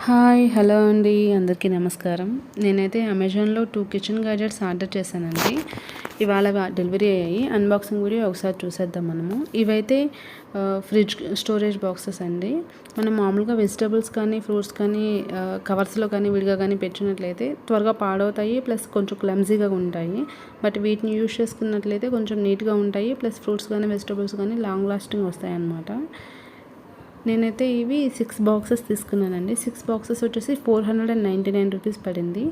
Hi hello అండి. అందరికీ నమస్కారం. నేనైతే అమెజాన్లో టూ కిచెన్ గ్యాజెట్స్ ఆర్డర్ చేశానండి. ఇవాళ డెలివరీ అయ్యాయి. అన్బాక్సింగ్ వీడియో ఒకసారి చూసేద్దాం మనము. ఇవైతే ఫ్రిడ్జ్ స్టోరేజ్ బాక్సెస్ అండి. మనం మామూలుగా వెజిటబుల్స్ కానీ ఫ్రూట్స్ కానీ కవర్స్లో కానీ విడిగా కానీ పెట్టినట్లయితే త్వరగా పాడవుతాయి ప్లస్ కొంచెం క్లమ్జీగా ఉంటాయి. బట్ వీటిని యూజ్ చేసుకున్నట్లయితే కొంచెం నీట్గా ఉంటాయి. ప్లస్ ఫ్రూట్స్ కానీ వెజిటబుల్స్ కానీ లాంగ్ లాస్టింగ్ వస్తాయి అన్నమాట నేనైతే ఇవి సిక్స్ బాక్సెస్ తీసుకున్నానండి. సిక్స్ బాక్సెస్ వచ్చేసి four hundred and ninety nine rupees పడింది.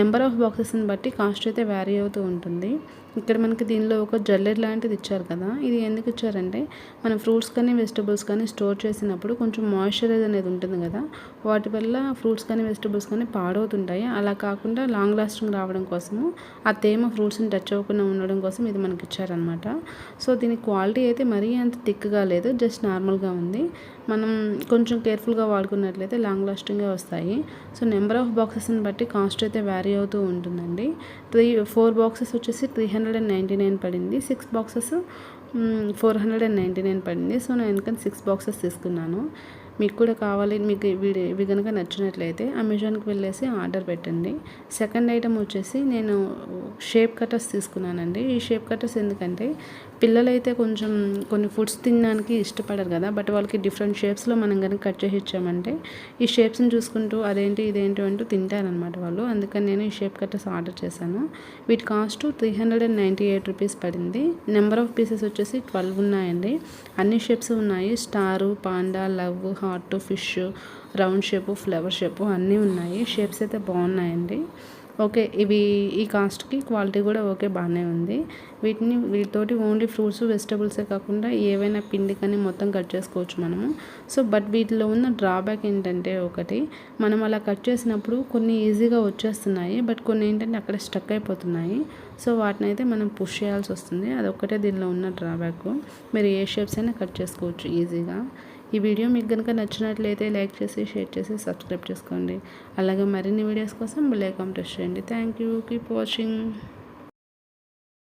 నెంబర్ ఆఫ్ బాక్సెస్ని బట్టి కాస్ట్ అయితే వ్యారీ అవుతూ ఉంటుంది. ఇక్కడ మనకి దీనిలో ఒక జల్లెడ్ లాంటిది ఇచ్చారు కదా ఇది ఎందుకు ఇచ్చారంటే మనం ఫ్రూట్స్ కానీ వెజిటబుల్స్ కానీ స్టోర్ చేసినప్పుడు కొంచెం మాయిశ్చరైజ్ అనేది ఉంటుంది కదా వాటి వల్ల ఫ్రూట్స్ కానీ వెజిటబుల్స్ కానీ పాడవుతుంటాయి. అలా కాకుండా లాంగ్ లాస్టింగ్ రావడం కోసము ఆ తేమ ఫ్రూట్స్ని టచ్ అవ్వకుండా ఉండడం కోసం ఇది మనకి ఇచ్చారనమాట సో దీని క్వాలిటీ అయితే మరీ అంత థిక్గా లేదు జస్ట్ నార్మల్గా ఉంది. మనం కొంచెం కేర్ఫుల్గా వాడుకున్నట్లయితే లాంగ్ లాస్టింగ్గా వస్తాయి. సో నెంబర్ ఆఫ్ బాక్సెస్ని బట్టి కాస్ట్ అయితే వ్యారీ అవుతూ ఉంటుందండి. త్రీ ఫోర్ బాక్సెస్ వచ్చేసి three hundred and ninety nine పడింది. Six boxes four hundred and ninety nine పడింది. సో నేను ఎందుకని సిక్స్ బాక్సెస్ తీసుకున్నాను. మీకు కూడా కావాలి మీకు వీడి ఇవి కనుక నచ్చినట్లయితే అమెజాన్కి వెళ్ళేసి ఆర్డర్ పెట్టండి. సెకండ్ ఐటమ్ వచ్చేసి నేను షేప్ కటర్స్ తీసుకున్నానండి. ఈ షేప్ కటర్స్ ఎందుకంటే పిల్లలైతే కొంచెం కొన్ని ఫుడ్స్ తినడానికి ఇష్టపడరు కదా బట్ వాళ్ళకి డిఫరెంట్ షేప్స్లో మనం కనుక కట్ చేసి ఇచ్చామంటే ఈ షేప్స్ని చూసుకుంటూ అదేంటి ఇదేంటి అంటూ తింటారనమాట వాళ్ళు. అందుకని నేను ఈ షేప్ కట్టర్స్ ఆర్డర్ చేశాను. వీటి cost three hundred and ninety eight rupees పడింది. నెంబర్ ఆఫ్ పీసెస్ వచ్చేసి ట్వెల్వ్ ఉన్నాయండి. అన్ని షేప్స్ ఉన్నాయి. Star panda love heart fish round shape flower shape అన్నీ ఉన్నాయి. షేప్స్ అయితే బాగున్నాయండి. ఓకే ఇవి ఈ కాస్ట్కి క్వాలిటీ కూడా ఓకే బాగానే ఉంది. వీటిని వీటితోటి ఓన్లీ ఫ్రూట్స్ వెజిటబుల్సే కాకుండా ఏవైనా పిండి కానీ మొత్తం కట్ చేసుకోవచ్చు మనము. సో బట్ వీటిలో ఉన్న డ్రాబ్యాక్ ఏంటంటే ఒకటి మనం అలా కట్ చేసినప్పుడు కొన్ని ఈజీగా వచ్చేస్తున్నాయి బట్ కొన్ని ఏంటంటే అక్కడ స్టక్ అయిపోతున్నాయి. సో వాటిని అయితే మనం పుష్ చేయాల్సి వస్తుంది. అదొక్కటే దీనిలో ఉన్న డ్రాబ్యాక్. మీరు ఏ షేప్స్ అయినా కట్ చేసుకోవచ్చు ఈజీగా. ఈ వీడియో మీకు కనుక నచ్చినట్లయితే లైక్ చేసి షేర్ చేసి సబ్స్క్రైబ్ చేసుకోండి. అలాగే మరిన్ని వీడియోస్ కోసం బెల్ ఐకాన్ ప్రెస్ చేయండి. Thank you. Keep watching.